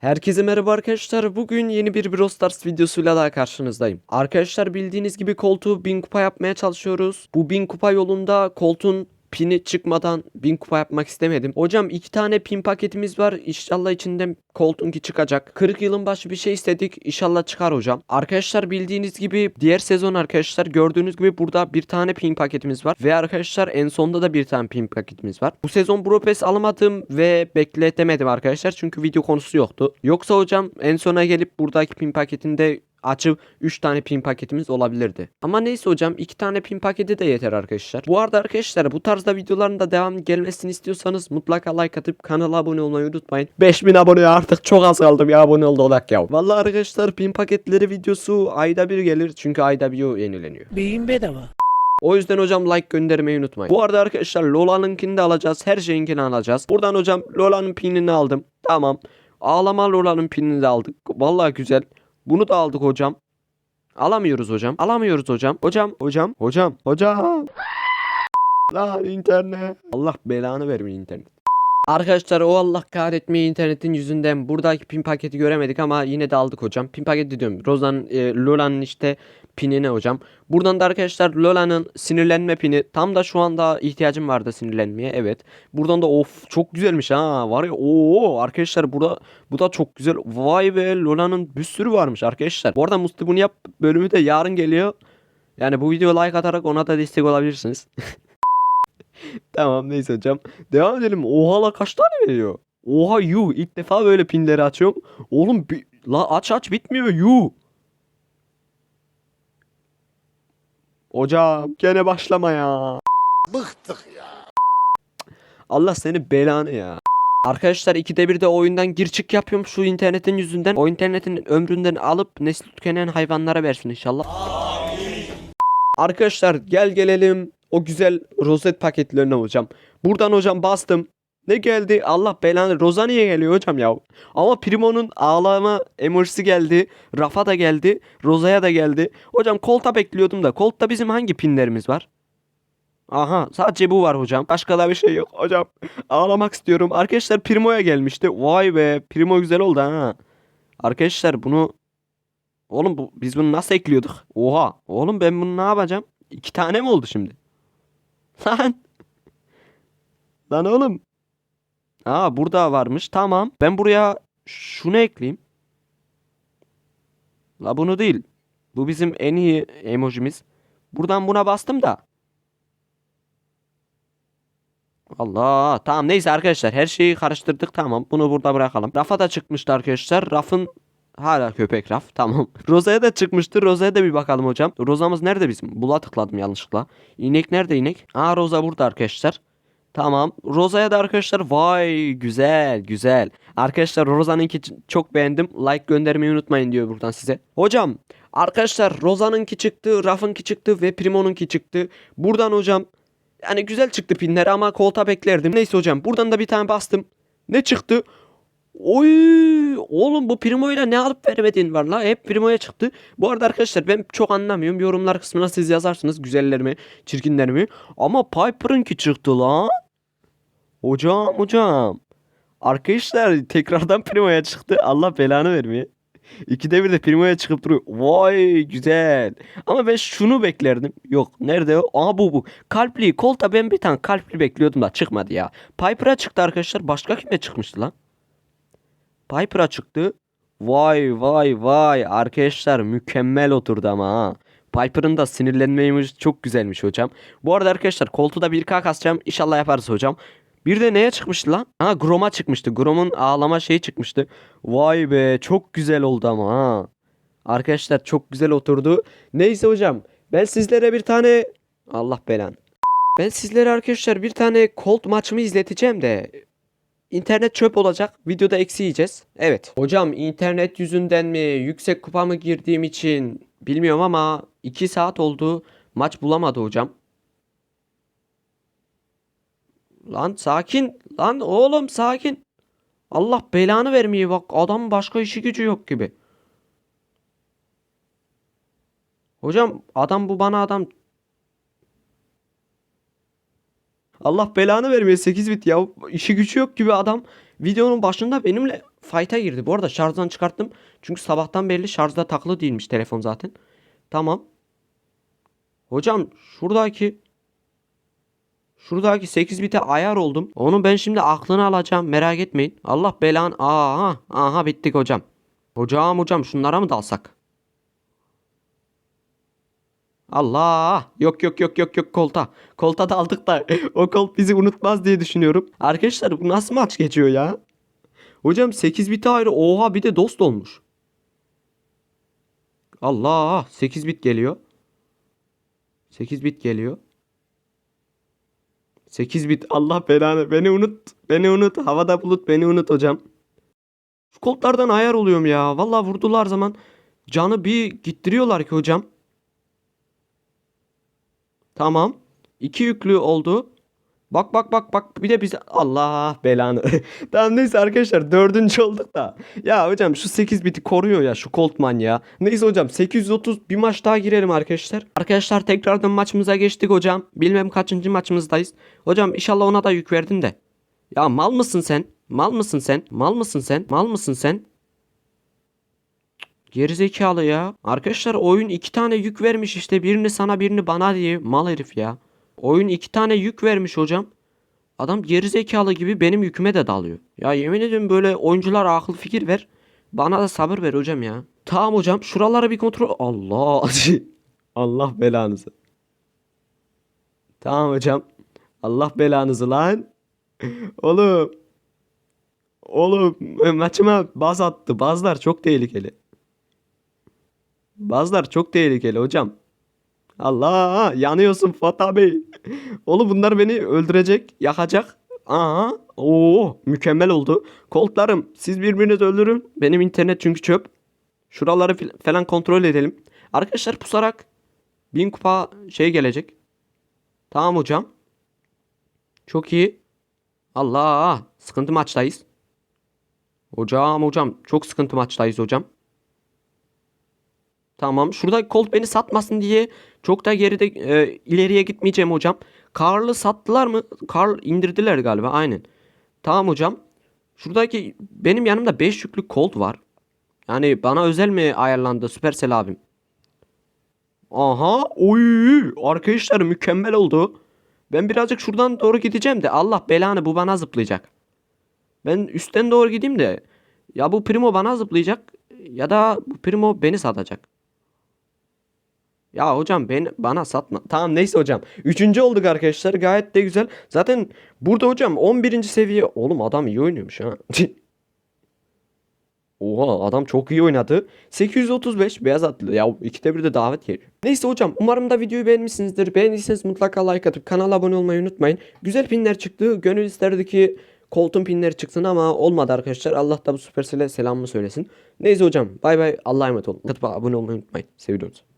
Herkese merhaba arkadaşlar. Bugün yeni bir Brawl Stars videosuyla daha karşınızdayım. Arkadaşlar bildiğiniz gibi koltuğu 1000 kupa yapmaya çalışıyoruz. Bu 1000 kupa yolunda koltuğun pini çıkmadan 1000 kupa yapmak istemedim. Hocam iki tane pin paketimiz var. İnşallah içinden koltuğunki çıkacak. 40 yılın başı bir şey istedik. İnşallah çıkar hocam. Arkadaşlar bildiğiniz gibi diğer sezon arkadaşlar gördüğünüz gibi burada bir tane pin paketimiz var. Ve arkadaşlar en sonda da bir tane pin paketimiz var. Bu sezon Bro alamadım ve bekletemedim arkadaşlar. Çünkü video konusu yoktu. Yoksa hocam en sona gelip buradaki pin paketinde açıp 3 tane pin paketimiz olabilirdi. Ama neyse hocam 2 tane pin paketi de yeter arkadaşlar. Bu arada arkadaşlar bu tarzda videoların da devam gelmesini istiyorsanız mutlaka like atıp kanala abone olmayı unutmayın. 5000 abone artık çok az kaldım ya abone oldu odak ya. Vallahi arkadaşlar pin paketleri videosu ayda bir gelir çünkü ayda bir yenileniyor. Beyin bedava. O yüzden hocam like göndermeyi unutmayın. Bu arada arkadaşlar Lola'nınkini de alacağız. Her şeyinkini alacağız. Buradan hocam Lola'nın pinini aldım. Tamam. Ağlama Lola'nın pinini de aldık. Vallahi güzel. Bunu da aldık hocam. Alamıyoruz hocam. Alamıyoruz hocam. Hocam, hocam, hocam, hocam. Lan internet. Allah belanı vermiyor internet. Arkadaşlar o Allah kahretmeyi internetin yüzünden buradaki pin paketi göremedik ama yine de aldık hocam. Pin paketi diyorum. Rozan e, Lola'nın işte pinine hocam. Buradan da arkadaşlar Lola'nın sinirlenme pini. Tam da şu anda ihtiyacım vardı sinirlenmeye. Evet. Buradan da of çok güzelmiş ha. Var ya o arkadaşlar burada bu da çok güzel. Vay be Lola'nın bir sürü varmış arkadaşlar. Bu arada Musti bunu yap bölümü de yarın geliyor. Yani bu videoya like atarak ona da destek olabilirsiniz. tamam neyse hocam. Devam edelim. Oha la kaç tane veriyor? Oha yu ilk defa böyle pinleri açıyorum. Oğlum bi- la aç aç bitmiyor yu. Hocam gene başlama ya. Bıktık ya. Allah seni belanı ya. Arkadaşlar ikide bir de oyundan gir çık yapıyorum şu internetin yüzünden. O internetin ömründen alıp nesli tükenen hayvanlara versin inşallah. Arkadaşlar gel gelelim o güzel rozet paketlerine hocam. Buradan hocam bastım. Ne geldi? Allah belanı. Roza niye geliyor hocam ya? Ama Primo'nun ağlama emojisi geldi. Rafa da geldi. Roza'ya da geldi. Hocam Colt'a bekliyordum da. Colt'ta bizim hangi pinlerimiz var? Aha sadece bu var hocam. Başka da bir şey yok hocam. Ağlamak istiyorum. Arkadaşlar Primo'ya gelmişti. Vay be Primo güzel oldu ha. Arkadaşlar bunu Oğlum bu, biz bunu nasıl ekliyorduk? Oha. Oğlum ben bunu ne yapacağım? İki tane mi oldu şimdi? Lan. Lan oğlum. Aa burada varmış. Tamam. Ben buraya şunu ekleyeyim. La bunu değil. Bu bizim en iyi emojimiz. Buradan buna bastım da. Allah tamam neyse arkadaşlar her şeyi karıştırdık tamam bunu burada bırakalım. Rafa da çıkmıştı arkadaşlar. Rafın hala köpek raf tamam. Roza'ya da çıkmıştı. Roza'ya da bir bakalım hocam. Roza'mız nerede bizim? Bula tıkladım yanlışlıkla. İnek nerede inek? Aa Roza burada arkadaşlar. Tamam. Roza'ya da arkadaşlar vay güzel güzel. Arkadaşlar Roza'nınki çok beğendim. Like göndermeyi unutmayın diyor buradan size. Hocam arkadaşlar Roza'nınki çıktı, Raf'ınki çıktı ve Primo'nunki çıktı. Buradan hocam yani güzel çıktı pinler ama kolta beklerdim. Neyse hocam buradan da bir tane bastım. Ne çıktı? Oy oğlum bu Primo'yla ne alıp veremediğin var la. Hep Primo'ya çıktı. Bu arada arkadaşlar ben çok anlamıyorum. Yorumlar kısmına siz yazarsınız güzeller mi, çirkinler mi? Ama Piper'ınki çıktı lan. Hocam hocam. Arkadaşlar tekrardan Primo'ya çıktı. Allah belanı vermiyor. İkide bir de Primo'ya çıkıp duruyor. Vay güzel. Ama ben şunu beklerdim. Yok nerede o? Aa bu bu. Kalpli. Kolta ben bir tane kalpli bekliyordum da çıkmadı ya. Piper'a çıktı arkadaşlar. Başka kime çıkmıştı lan? Piper'a çıktı. Vay vay vay. Arkadaşlar mükemmel oturdu ama ha. Piper'ın da sinirlenme emoji çok güzelmiş hocam. Bu arada arkadaşlar koltuğu da 1K kasacağım. İnşallah yaparız hocam. Bir de neye çıkmıştı lan? Ha Grom'a çıkmıştı. Grom'un ağlama şeyi çıkmıştı. Vay be çok güzel oldu ama ha. Arkadaşlar çok güzel oturdu. Neyse hocam ben sizlere bir tane Allah belan. Ben sizlere arkadaşlar bir tane Colt maçımı izleteceğim de İnternet çöp olacak. Videoda eksi yiyeceğiz. Evet. Hocam internet yüzünden mi yüksek kupa mı girdiğim için bilmiyorum ama 2 saat oldu. Maç bulamadı hocam. Lan sakin. Lan oğlum sakin. Allah belanı vermeye bak. Adam başka işi gücü yok gibi. Hocam adam bu bana adam. Allah belanı vermiyor 8 bit ya. İşi gücü yok gibi adam videonun başında benimle fight'a girdi. Bu arada şarjdan çıkarttım. Çünkü sabahtan belli şarjda takılı değilmiş telefon zaten. Tamam. Hocam şuradaki Şuradaki 8 bite ayar oldum. Onu ben şimdi aklını alacağım. Merak etmeyin. Allah belan. Aha. Aha bittik hocam. Hocam hocam şunlara mı dalsak? Allah. Yok yok yok yok yok kolta. Kolta daldık da o kolt bizi unutmaz diye düşünüyorum. Arkadaşlar bu nasıl maç geçiyor ya? Hocam 8 bite ayrı. Oha bir de dost olmuş. Allah. 8 bit geliyor. 8 bit geliyor. 8 bit Allah belanı beni unut beni unut havada bulut beni unut hocam. Şu koltlardan ayar oluyorum ya. Vallahi vurdular zaman canı bir gittiriyorlar ki hocam. Tamam. İki yüklü oldu. Bak bak bak bak bir de bize Allah belanı. tamam neyse arkadaşlar dördüncü olduk da. Ya hocam şu 8 biti koruyor ya şu Coltman ya. Neyse hocam 830 bir maç daha girelim arkadaşlar. Arkadaşlar tekrardan maçımıza geçtik hocam. Bilmem kaçıncı maçımızdayız. Hocam inşallah ona da yük verdin de. Ya mal mısın sen? Mal mısın sen? Mal mısın sen? Mal mısın sen? Gerizekalı ya. Arkadaşlar oyun iki tane yük vermiş işte. Birini sana birini bana diye. Mal herif ya. Oyun iki tane yük vermiş hocam. Adam gerizekalı gibi benim yüküme de dalıyor. Ya yemin ediyorum böyle oyuncular akıl fikir ver. Bana da sabır ver hocam ya. Tamam hocam şuralara bir kontrol. Allah. Allah belanızı. Tamam hocam. Allah belanızı lan. Oğlum. Oğlum maçıma baz attı. Bazlar çok tehlikeli. Bazlar çok tehlikeli hocam. Allah yanıyorsun Fuat abi. Oğlum bunlar beni öldürecek, yakacak. Aha. Oo mükemmel oldu. Koltlarım siz birbirinizi öldürün. Benim internet çünkü çöp. Şuraları falan kontrol edelim. Arkadaşlar pusarak bin kupa şey gelecek. Tamam hocam. Çok iyi. Allah sıkıntı maçtayız. Hocam hocam çok sıkıntı maçtayız hocam. Tamam. Şurada Colt beni satmasın diye çok da geride e, ileriye gitmeyeceğim hocam. Karl'ı sattılar mı? Karl indirdiler galiba. Aynen. Tamam hocam. Şuradaki benim yanımda 5 yüklü Colt var. Yani bana özel mi ayarlandı Supercell abim? Aha. Oy. Arkadaşlar mükemmel oldu. Ben birazcık şuradan doğru gideceğim de Allah belanı bu bana zıplayacak. Ben üstten doğru gideyim de ya bu Primo bana zıplayacak ya da bu Primo beni satacak. Ya hocam ben bana satma. Tamam neyse hocam. Üçüncü olduk arkadaşlar. Gayet de güzel. Zaten burada hocam 11. seviye. Oğlum adam iyi oynuyormuş ha. Oha adam çok iyi oynadı. 835 beyaz atlı. Ya ikide bir de davet geliyor. Neyse hocam umarım da videoyu beğenmişsinizdir. Beğendiyseniz mutlaka like atıp kanala abone olmayı unutmayın. Güzel pinler çıktı. Gönül isterdi ki koltuğun pinleri çıksın ama olmadı arkadaşlar. Allah da bu Supercell'e selamımı söylesin. Neyse hocam bay bay Allah'a emanet olun. Katıp abone olmayı unutmayın. Seviyoruz.